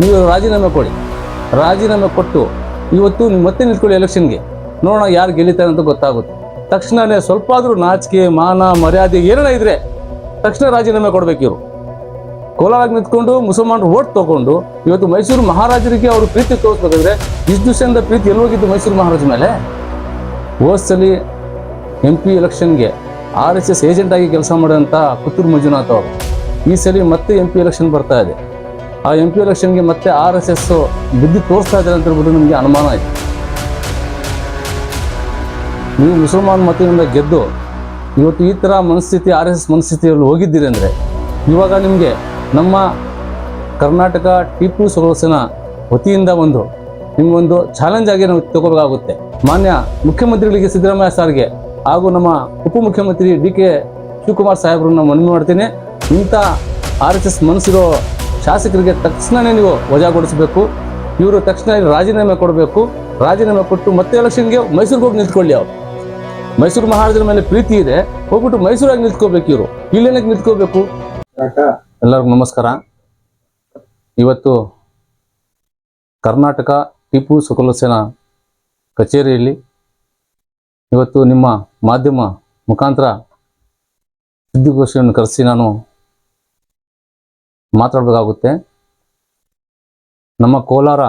ನೀವು ರಾಜೀನಾಮೆ ಕೊಡಿ. ರಾಜೀನಾಮೆ ಕೊಟ್ಟು ಇವತ್ತು ನೀವು ಮತ್ತೆ ನಿಂತ್ಕೊಳ್ಳಿ ಎಲೆಕ್ಷನ್ಗೆ ನೋಡೋಣ ಯಾರು ಗೆಲ್ಲುತ್ತಾರೆ ಅಂತ ಗೊತ್ತಾಗುತ್ತೆ. ತಕ್ಷಣನೇ ಸ್ವಲ್ಪ ಆದರೂ ನಾಚಿಕೆ, ಮಾನ, ಮರ್ಯಾದೆ ಏನೇನ ಇದ್ರೆ ತಕ್ಷಣ ರಾಜೀನಾಮೆ ಕೊಡ್ಬೇಕು ಇವರು. ಕೋಲಾರಾಗಿ ನಿಂತ್ಕೊಂಡು ಮುಸಲ್ಮಾನರು ಓಟ್ ತಗೊಂಡು ಇವತ್ತು ಮೈಸೂರು ಮಹಾರಾಜರಿಗೆ ಅವರು ಪ್ರೀತಿ ತೋರಿಸ್ಬೇಕಾದ್ರೆ ಇಷ್ಟು ದಿವಸದಿಂದ ಪ್ರೀತಿ ಎಲ್ಲಿ ಹೋಗಿದ್ದು ಮೈಸೂರು ಮಹಾರಾಜ ಮೇಲೆ? ಹೋದ್ಸಲಿ ಎಂ ಪಿ ಎಲೆಕ್ಷನ್ಗೆ ಆರ್ ಎಸ್ ಎಸ್ ಆಗಿ ಕೆಲಸ ಮಾಡಿದಂಥ ಪುತ್ತೂರು ಮಂಜುನಾಥ್ ಅವರು. ಈ ಸಲ ಮತ್ತೆ ಎಂ ಪಿ ಎಲೆಕ್ಷನ್ ಬರ್ತಾ ಇದೆ. ಆ ಎಂ ಪಿ ಎಲೆಕ್ಷನ್ಗೆ ಮತ್ತೆ ಆರ್ ಎಸ್ ಎಸ್ ಬುದ್ಧಿ ತೋರಿಸ್ತಾ ಇದ್ದಾರೆ ಅಂತ ಹೇಳ್ಬಿಟ್ಟು ನಮಗೆ ಅನುಮಾನ ಆಯಿತು. ನೀವು ಮುಸಲ್ಮಾನ್ ಮತದಿಂದ ಗೆದ್ದು ಇವತ್ತು ಈ ಥರ ಮನಸ್ಥಿತಿ ಆರ್ ಎಸ್ ಎಸ್ ಮನಸ್ಥಿತಿಯಲ್ಲಿ ಹೋಗಿದ್ದೀರಿ ಅಂದರೆ ಇವಾಗ ನಿಮಗೆ ನಮ್ಮ ಕರ್ನಾಟಕ ಟಿಪ್ಪು ಸುಲ್ತಾನ ವತಿಯಿಂದ ಒಂದು ನಿಮಗೊಂದು ಚಾಲೆಂಜ್ ಆಗಿ ನಾವು ತಗೋಬೇಕಾಗುತ್ತೆ ಮಾನ್ಯ ಮುಖ್ಯಮಂತ್ರಿಗಳಿಗೆ ಸಿದ್ದರಾಮಯ್ಯ ಸಾರ್ಗೆ ಹಾಗೂ ನಮ್ಮ ಉಪಮುಖ್ಯಮಂತ್ರಿ ಡಿ ಕೆ ಶಿವಕುಮಾರ್ ಸಾಹೇಬ್ರನ್ನ ಮನವಿ ಮಾಡ್ತೀನಿ. ಇಂಥ ಆರ್ ಎಸ್ ಎಸ್ ಮನಸ್ಸಿರೋ ಶಾಸಕರಿಗೆ ತಕ್ಷಣನೇ ನೀವು ವಜಾಗೊಳಿಸಬೇಕು ಇವರು ತಕ್ಷಣ ರಾಜೀನಾಮೆ ಕೊಡಬೇಕು. ರಾಜೀನಾಮೆ ಕೊಟ್ಟು ಮತ್ತೆ ಎಲೆಕ್ಷನ್ಗೆ ಮೈಸೂರಿಗೆ ಹೋಗಿ ನಿಂತ್ಕೊಳ್ಳಿ ಅವರು. ಮೈಸೂರು ಮಹಾರಾಜರ ಮೇಲೆ ಪ್ರೀತಿ ಇದೆ. ಹೋಗ್ಬಿಟ್ಟು ಮೈಸೂರಾಗಿ ನಿಂತ್ಕೋಬೇಕು ಇವರು. ಇಲ್ಲೇನಕ್ಕೆ ನಿಂತ್ಕೋಬೇಕು? ಎಲ್ಲರಿಗೂ ನಮಸ್ಕಾರ. ಇವತ್ತು ಕರ್ನಾಟಕ ಟಿಪ್ಪು ಸುಕಲಸೇನ ಕಚೇರಿಯಲ್ಲಿ ಇವತ್ತು ನಿಮ್ಮ ಮಾಧ್ಯಮ ಮುಖಾಂತರ ಸುದ್ದಿಗೋಷ್ಠಿಯನ್ನು ಕರೆಸಿ ನಾನು ಮಾತಾಡಬೇಕಾಗುತ್ತೆ. ನಮ್ಮ ಕೋಲಾರ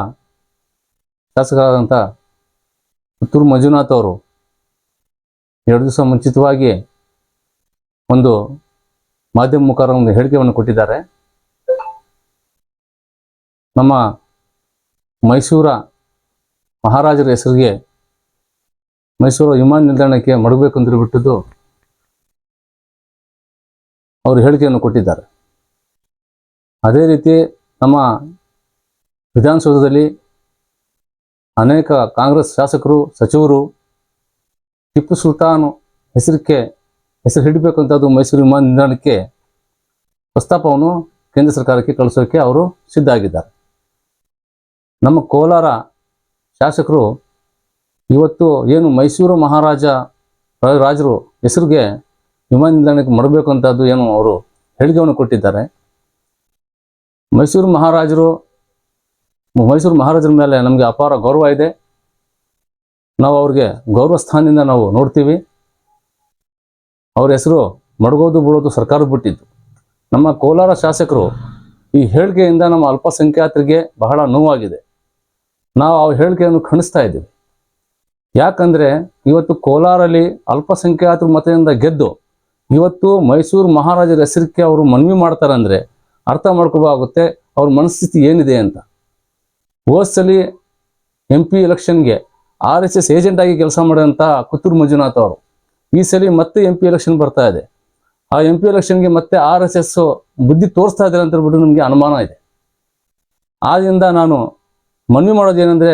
ಶಾಸಕರಾದಂಥ ಪುತ್ತೂರು ಮಂಜುನಾಥ್ ಅವರು ಎರಡು ದಿವಸ ಮುಂಚಿತವಾಗಿ ಒಂದು ಮಾಧ್ಯಮ ಮುಖಾಂತರ ಒಂದು ಹೇಳಿಕೆಯನ್ನು ಕೊಟ್ಟಿದ್ದಾರೆ. ನಮ್ಮ ಮೈಸೂರ ಮಹಾರಾಜರ ಹೆಸರಿಗೆ ಮೈಸೂರು ವಿಮಾನ ನಿಲ್ದಾಣಕ್ಕೆ ಮಡಗಬೇಕು ಅಂತ ಬಿಟ್ಟದ್ದು ಅವರು ಹೇಳಿಕೆಯನ್ನು ಕೊಟ್ಟಿದ್ದಾರೆ. ಅದೇ ರೀತಿ ನಮ್ಮ ವಿಧಾನಸೌಧದಲ್ಲಿ ಅನೇಕ ಕಾಂಗ್ರೆಸ್ ಶಾಸಕರು, ಸಚಿವರು, ಟಿಪ್ಪು ಸುಲ್ತಾನ್ ಹೆಸರಿಕೆ, ಹೆಸರು ಹಿಡಬೇಕಂತದ್ದು ಮೈಸೂರು ವಿಮಾನ ನಿಲ್ದಾಣಕ್ಕೆ ಪ್ರಸ್ತಾಪವನ್ನು ಕೇಂದ್ರ ಸರ್ಕಾರಕ್ಕೆ ಕಳಿಸೋಕೆ ಅವರು ಸಿದ್ಧ ಆಗಿದ್ದಾರೆ ನಮ್ಮ ಕೋಲಾರ ಶಾಸಕರು ಇವತ್ತು ಏನು ಮೈಸೂರು ಮಹಾರಾಜ ರಾಜರು ಹೆಸರಿಗೆ ವಿಮಾನ ನಿಲ್ದಾಣಕ್ಕೆ ಮಾಡಬೇಕು ಅಂತದ್ದು ಏನು ಅವರು ಹೇಳಿಕೆಯನ್ನು ಕೊಟ್ಟಿದ್ದಾರೆ. ಮೈಸೂರು ಮಹಾರಾಜರು, ಮೈಸೂರು ಮಹಾರಾಜರ ಮೇಲೆ ನಮಗೆ ಅಪಾರ ಗೌರವ ಇದೆ. ನಾವು ಅವ್ರಿಗೆ ಗೌರವ ಸ್ಥಾನದಿಂದ ನಾವು ನೋಡ್ತೀವಿ. ಅವ್ರ ಹೆಸರು ಮಡಗೋದು ಬಿಡೋದು ಸರ್ಕಾರ ಬಿಟ್ಟಿದ್ದು. ನಮ್ಮ ಕೋಲಾರ ಶಾಸಕರು ಈ ಹೇಳಿಕೆಯಿಂದ ನಮ್ಮ ಅಲ್ಪಸಂಖ್ಯಾತರಿಗೆ ಬಹಳ ನೋವಾಗಿದೆ. ನಾವು ಆ ಹೇಳಿಕೆಯನ್ನು ಖಂಡಿಸ್ತಾ ಇದ್ದೀವಿ. ಯಾಕಂದರೆ ಇವತ್ತು ಕೋಲಾರಲ್ಲಿ ಅಲ್ಪಸಂಖ್ಯಾತರ ಮತದಿಂದ ಗೆದ್ದು, ಇವತ್ತು ಮೈಸೂರು ಮಹಾರಾಜರ ಹೆಸರಿಕೆ ಅವರು ಮನವಿ ಮಾಡ್ತಾರೆ ಅಂದರೆ ಅರ್ಥ ಮಾಡ್ಕೋಬಾಗುತ್ತೆ, ಅವ್ರ ಮನಸ್ಥಿತಿ ಏನಿದೆ ಅಂತ. ಹೋದ್ಸಲಿ ಎಂ ಪಿ ಎಲೆಕ್ಷನ್ಗೆ ಆರ್ ಎಸ್ ಎಸ್ ಏಜೆಂಟ್ ಆಗಿ ಕೆಲಸ ಮಾಡಿದಂಥ ಕುತ್ತೂರು ಮಂಜುನಾಥ್ ಅವರು, ಈ ಸಲ ಮತ್ತೆ ಎಂ ಪಿ ಎಲೆಕ್ಷನ್ ಬರ್ತಾ ಇದೆ. ಆ ಎಂ ಪಿ ಎಲೆಕ್ಷನ್ಗೆ ಮತ್ತೆ ಆರ್ ಎಸ್ ಎಸ್ ಬುದ್ಧಿ ತೋರಿಸ್ತಾ ಇದ್ದಾರೆ ಅಂತ ಹೇಳ್ಬಿಟ್ಟು ನಮಗೆ ಅನುಮಾನ ಇದೆ. ಆದ್ದರಿಂದ ನಾನು ಮನವಿ ಮಾಡೋದೇನೆಂದರೆ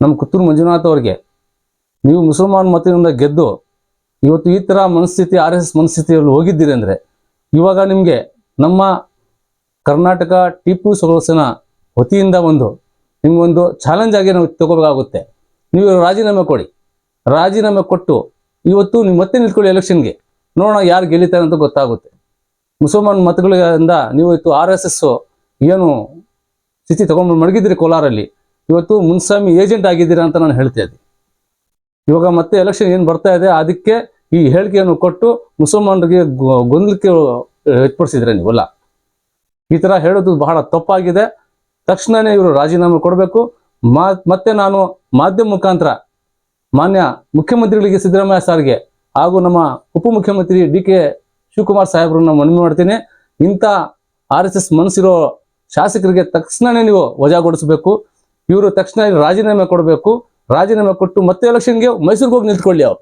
ನಮ್ಮ ಕುತ್ತೂರು ಮಂಜುನಾಥ್ ಅವರಿಗೆ, ನೀವು ಮುಸಲ್ಮಾನ್ ಮತದಿಂದ ಗೆದ್ದು, ಇವತ್ತು ಈ ಥರ ಮನಸ್ಥಿತಿ ಆರ್ ಎಸ್ ಎಸ್ ಮನಸ್ಥಿತಿಯಲ್ಲಿ ಹೋಗಿದ್ದೀರಿ ಅಂದರೆ, ಇವಾಗ ನಿಮಗೆ ನಮ್ಮ ಕರ್ನಾಟಕ ಟಿಪ್ಪು ಸುಲ್ತಾನ ವತಿಯಿಂದ ಒಂದು ನಿಮಗೊಂದು ಚಾಲೆಂಜ್ ಆಗಿ ನಾವು ತಗೋಬೇಕಾಗುತ್ತೆ. ನೀವು ರಾಜೀನಾಮೆ ಕೊಡಿ. ರಾಜೀನಾಮೆ ಕೊಟ್ಟು ಇವತ್ತು ನೀವು ಮತ್ತೆ ನಿಂತ್ಕೊಳ್ಳಿ ಎಲೆಕ್ಷನ್ಗೆ ನೋಡೋಣ ಯಾರು ಗೆಲ್ಲುತ್ತಾರೆ ಅಂತ ಗೊತ್ತಾಗುತ್ತೆ. ಮುಸಲ್ಮಾನ್ ಮತಗಳಿಂದ ನೀವು ಇವತ್ತು ಆರ್ ಎಸ್ ಎಸ್ ಏನು ಸ್ಥಿತಿ ತಗೊಂಡು ಮಡಗಿದ್ದೀರಿ ಕೋಲಾರಲ್ಲಿ. ಇವತ್ತು ಮುನ್ಸ್ವಾಮಿ ಏಜೆಂಟ್ ಆಗಿದ್ದೀರಾ ಅಂತ ನಾನು ಹೇಳ್ತಾ ಇದ್ದೀನಿ ಇವಾಗ ಮತ್ತೆ ಎಲೆಕ್ಷನ್ ಏನು ಬರ್ತಾ ಇದೆ, ಅದಕ್ಕೆ ಈ ಹೇಳಿಕೆಯನ್ನು ಕೊಟ್ಟು ಮುಸಲ್ಮಾನರಿಗೆ ಗೊಂದಲಕ್ಕೆ ಏರ್ಪಡಿಸಿದ್ರೆ ನೀವಲ್ಲ. ಈ ತರ ಹೇಳೋದು ಬಹಳ ತಪ್ಪಾಗಿದೆ. ತಕ್ಷಣನೇ ಇವರು ರಾಜೀನಾಮೆ ಕೊಡಬೇಕು. ಮತ್ತೆ ನಾನು ಮಾಧ್ಯಮ ಮುಖಾಂತರ ಮಾನ್ಯ ಮುಖ್ಯಮಂತ್ರಿಗಳಿಗೆ ಸಿದ್ದರಾಮಯ್ಯ ಸಾರ್ಗೆ ಹಾಗೂ ನಮ್ಮ ಉಪಮುಖ್ಯಮಂತ್ರಿ ಡಿ ಕೆ ಶಿವಕುಮಾರ್ ಸಾಹೇಬ್ರನ್ನ ಮನವಿ ಮಾಡ್ತೀನಿ. ಇಂಥ ಆರ್ ಎಸ್ ಎಸ್ ಮನಸ್ಸಿರೋ ಶಾಸಕರಿಗೆ ತಕ್ಷಣನೇ ನೀವು ವಜಾಗೊಳಿಸಬೇಕು ಇವರು ತಕ್ಷಣ ರಾಜೀನಾಮೆ ಕೊಡಬೇಕು. ರಾಜೀನಾಮೆ ಕೊಟ್ಟು ಮತ್ತೆ ಎಲೆಕ್ಷನ್ಗೆ ಮೈಸೂರಿಗೆ ಹೋಗಿ ನಿಂತ್ಕೊಳ್ಳಿ ಅವ್ರು.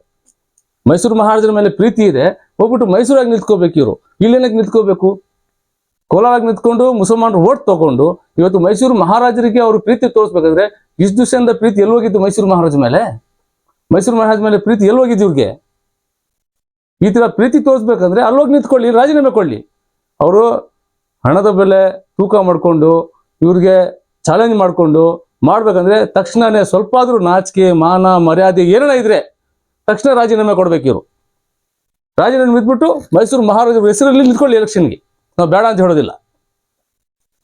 ಮೈಸೂರು ಮಹಾರಾಜರ ಮೇಲೆ ಪ್ರೀತಿ ಇದೆ. ಹೋಗ್ಬಿಟ್ಟು ಮೈಸೂರಾಗಿ ನಿಂತ್ಕೋಬೇಕು ಇವರು. ಇಲ್ಲೇನಕ್ಕೆ ನಿಂತ್ಕೋಬೇಕು? ಕೋಲಾರಾಗಿ ನಿಂತ್ಕೊಂಡು ಮುಸಲ್ಮಾನರು ಓಟ್ ತಗೊಂಡು ಇವತ್ತು ಮೈಸೂರು ಮಹಾರಾಜರಿಗೆ ಅವರು ಪ್ರೀತಿ ತೋರಿಸ್ಬೇಕಾದ್ರೆ ಇಷ್ಟು ದಿವಸದಿಂದ ಪ್ರೀತಿ ಎಲ್ಲಿ ಹೋಗಿದ್ದು ಮೈಸೂರು ಮಹಾರಾಜ ಮೇಲೆ? ಮೈಸೂರು ಮಹಾರಾಜ ಮೇಲೆ ಪ್ರೀತಿ ಎಲ್ಲಿ ಹೋಗಿದ್ದು ಇವ್ರಿಗೆ? ಈ ತರ ಪ್ರೀತಿ ತೋರಿಸ್ಬೇಕಂದ್ರೆ ಅಲ್ಲೋಗಿ ನಿಂತ್ಕೊಳ್ಳಿ, ರಾಜೀನಾಮೆ ಕೊಡ್ಲಿ. ಅವರು ಹಣದ ಬೆಲೆ ತೂಕ ಮಾಡಿಕೊಂಡು ಇವ್ರಿಗೆ ಚಾಲೆಂಜ್ ಮಾಡಿಕೊಂಡು ಮಾಡ್ಬೇಕಂದ್ರೆ ತಕ್ಷಣನೇ ಸ್ವಲ್ಪ ಆದ್ರೂ ನಾಚಿಕೆ, ಮಾನ, ಮರ್ಯಾದೆ ಏನೇನ ಇದ್ರೆ ತಕ್ಷಣ ರಾಜೀನಾಮೆ ಕೊಡ್ಬೇಕು ಇವರು. ರಾಜೀನಾಮೆ ಬಿದ್ದುಬಿಟ್ಟು ಮೈಸೂರು ಮಹಾರಾಜರ ಹೆಸರಲ್ಲಿ ನಿಂತ್ಕೊಳ್ಳಿ ಎಲೆಕ್ಷನ್ಗೆ ನಾವು ಬೇಡ ಅಂತ ಹೇಳೋದಿಲ್ಲ.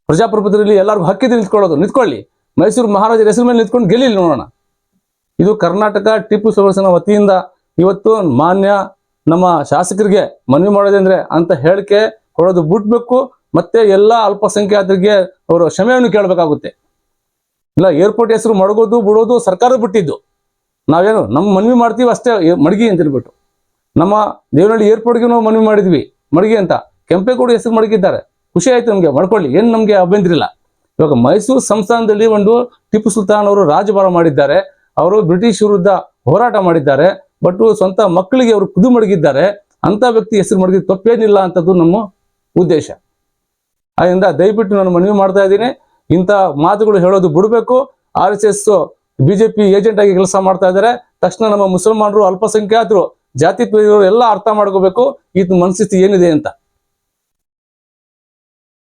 ಪ್ರಜಾಪ್ರಭುತ್ವದಲ್ಲಿ ಎಲ್ಲರಿಗೂ ಹಕ್ಕಿದೆ ನಿಂತ್ಕೊಳ್ಳೋದು. ನಿಂತ್ಕೊಳ್ಳಿ. ಮೈಸೂರು ಮಹಾರಾಜರ ಹೆಸರು ಮೇಲೆ ನಿಂತ್ಕೊಂಡು ಗೆಲ್ಲಿ ನೋಡೋಣ. ಇದು ಕರ್ನಾಟಕ ಟಿಪ್ಪು ಸುಲ್ತಾನ ವತಿಯಿಂದ ಇವತ್ತು ಮಾನ್ಯ ನಮ್ಮ ಶಾಸಕರಿಗೆ ಮನವಿ ಮಾಡೋದಂದ್ರೆ ಅಂತ ಹೇಳಿಕೆ ಕೊಡೋದು ಬಿಡ್ಬೇಕು ಮತ್ತೆ ಎಲ್ಲ ಅಲ್ಪಸಂಖ್ಯಾತರಿಗೆ ಅವರು ಕ್ಷಮೆಯನ್ನು ಕೇಳಬೇಕಾಗುತ್ತೆ. ಇಲ್ಲ ಏರ್ಪೋರ್ಟ್ ಹೆಸರು ಮಡಗೋದು, ಬಿಡೋದು ಸರ್ಕಾರ ಬಿಟ್ಟಿದ್ದು ನಾವೇನು ನಮ್ಮ ಮನವಿ ಮಾಡ್ತೀವಿ ಅಷ್ಟೇ, ಮಡಗಿ ಅಂತ ಹೇಳ್ಬಿಟ್ಟು. ನಮ್ಮ ದೇವನಹಳ್ಳಿ ಏರ್ಪೋರ್ಟ್ಗೆ ನಾವು ಮನವಿ ಮಾಡಿದ್ವಿ. ಮಡಗಿ ಅಂತ. ಕೆಂಪೇಗೌಡ ಹೆಸರು ಮಡಗಿದ್ದಾರೆ. ಖುಷಿ ಆಯ್ತು ನಮಗೆ, ಮಾಡ್ಕೊಳ್ಳಿ. ಏನು ನಮಗೆ ಅಭ್ಯಂತರ ಇಲ್ಲ ಇವಾಗ ಮೈಸೂರು ಸಂಸ್ಥಾನದಲ್ಲಿ ಒಂದು ಟಿಪ್ಪು ಸುಲ್ತಾನ್ ಅವರು ರಾಜಭಾರ ಮಾಡಿದ್ದಾರೆ. ಅವರು ಬ್ರಿಟಿಷ್ ವಿರುದ್ಧ ಹೋರಾಟ ಮಾಡಿದ್ದಾರೆ. ಬಟ್ ಸ್ವಂತ ಮಕ್ಕಳಿಗೆ ಅವರು ಕುದು ಮಡಗಿದ್ದಾರೆ. ಅಂತ ವ್ಯಕ್ತಿ ಹೆಸರು ಮಡಗಿದ ತಪ್ಪೇನಿಲ್ಲ ಅಂತದ್ದು ನಮ್ಮ ಉದ್ದೇಶ. ಅದರಿಂದ ದಯವಿಟ್ಟು ನಾನು ಮನವಿ ಮಾಡ್ತಾ ಇದ್ದೀನಿ. ಇಂಥ ಮಾತುಗಳು ಹೇಳೋದು ಬಿಡಬೇಕು. R S S BJP agent ಆಗಿ ಕೆಲಸ ಮಾಡ್ತಾ ಇದ್ದಾರೆ. ತಕ್ಷಣ ನಮ್ಮ ಮುಸಲ್ಮಾನರು ಅಲ್ಪಸಂಖ್ಯಾತರು ಜಾತಿ ಎಲ್ಲ ಅರ್ಥ ಮಾಡ್ಕೋಬೇಕು. ಇದು ಮನಸ್ಥಿತಿ ಏನಿದೆ ಅಂತ.